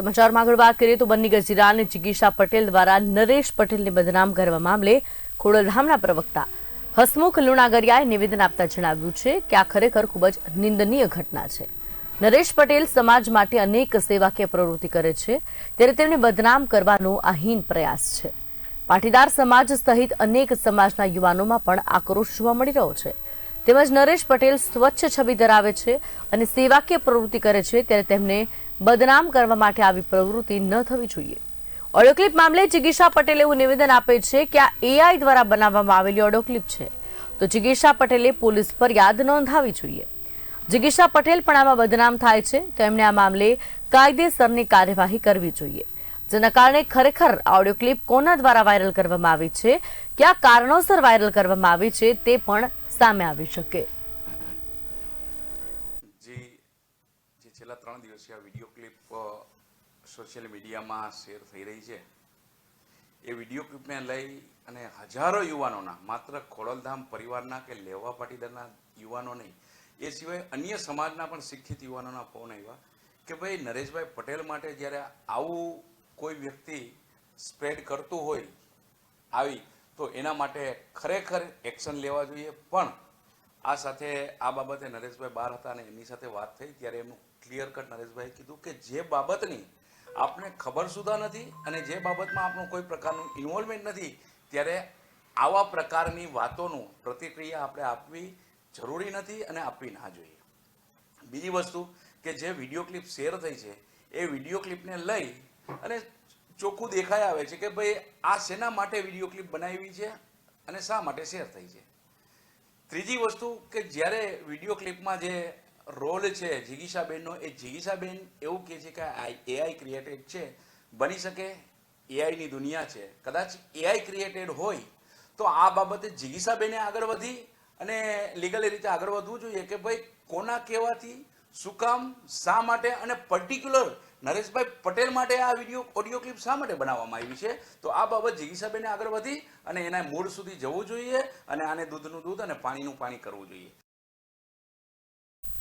સમાચારમાં આગળ વાત કરીએ તો બન્ની ગજીરા જિગીશા પટેલ દ્વારા નરેશ પટેલને બદનામ કરવા મામલે ખોડલધામના પ્રવક્તા હસમુખ લુણાગરિયાએ નિવેદન આપતા જણાવ્યું છે કે આ ખરેખર ખૂબ જ નિંદનીય ઘટના છે. નરેશ પટેલ સમાજ માટે અનેક સેવાકીય પ્રવૃત્તિ કરે છે, ત્યારે તેમને બદનામ કરવાનો આ હીન પ્રયાસ છે. પાટીદાર સમાજ સહિત અનેક સમાજના યુવાનોમાં પણ આક્રોશ જોવા મળી રહ્યો છે. તેમજ નરેશ પટેલ સ્વચ્છ છબી ધરાવે છે અને સેવાકીય પ્રવૃત્તિ કરે છે, ત્યારે તેમને બદનામ કરવા માટે આવી પ્રવૃત્તિ ન થવી જોઈએ. ઓડિયો ક્લિપ મામલે જિગીશા પટેલ એવું નિવેદન આપે છે કે આ એઆઈ દ્વારા બનાવવામાં આવેલી ઓડિયો ક્લિપ છે. તો જિગીશા પટેલે પોલીસ પર યાદ નોંધાવી જોઈએ. જિગીશા પટેલ પણ આમાં બદનામ થાય છે. તો એમણે આ મામલે કાયદેસરની કાર્યવાહી કરવી જોઈએ. જેના કારણે ખરેખર ઓડિયો ક્લિપ કોના દ્વારા વાયરલ કરવામાં આવી છે? કયા કારણોસર વાયરલ કરવામાં આવી છે તે પણ સામે આવી શકે. જે જે છેલ્લા ત્રણ દિવસથી આ વીડિયો ક્લિપ સોશિયલ મીડિયામાં શેર થઈ રહી છે. એ વીડિયો ક્લિપને લઈ અને હજારો યુવાનોના, માત્ર ખોડલધામ પરિવારના કે લેવા પાટીદારના યુવાનો નહીં, એ સિવાય અન્ય સમાજના પણ શિક્ષિત યુવાનોના ફોન આવ્યા કે ભાઈ નરેશભાઈ પટેલ માટે જ્યારે આવું કોઈ વ્યક્તિ સ્પ્રેડ કરતું હોય આવી, તો એના માટે ખરેખર એક્શન લેવા જોઈએ. પણ આ સાથે આ બાબતે નરેશભાઈ બહાર હતા અને એમની સાથે વાત થઈ, ત્યારે એમનું ક્લિયર કટ નરેશભાઈ કીધું કે જે બાબતની આપને ખબર સુધા નથી અને જે બાબતમાં આપણું કોઈ પ્રકારનું ઇન્વોલ્વમેન્ટ નથી, ત્યારે આવા પ્રકારની વાતોનું પ્રતિક્રિયા આપણે આપવી જરૂરી નથી અને આપવી ના જોઈએ. બીજી વસ્તુ કે જે વીડિયો ક્લિપ શેર થઈ છે, એ વીડિયો ક્લિપને લઈ અને ચોખ્ખું દેખાઈ આવે છે કે ભાઈ આ શેના માટે વીડિયો ક્લિપ બનાવી છે અને શા માટે શેર થઈ છે. ત્રીજી વસ્તુ કે જ્યારે વીડિયો ક્લિપમાં જે રોલ છે જિગીશાબેનનો, એ જિગીશાબેન એવું કહે છે કે એઆઈ ક્રિએટેડ છે, બની શકે એઆઈની દુનિયા છે. કદાચ એઆઈ ક્રિએટેડ હોય તો આ બાબતે જિગીશાબેને આગળ વધી અને લીગલી રીતે આગળ વધવું જોઈએ કે ભાઈ કોના કહેવાથી શું કામ? શા માટે? અને પર્ટિક્યુલર નરેશભાઈ પટેલ માટે આ વીડિયો ઓડિયો ક્લિપ શા માટે બનાવવામાં આવી છે? તો આ બાબત જિગીશાબેને આગળ વધી અને એના મૂળ સુધી જવું જોઈએ અને આને દૂધનું દૂધ અને પાણીનું પાણી કરવું જોઈએ.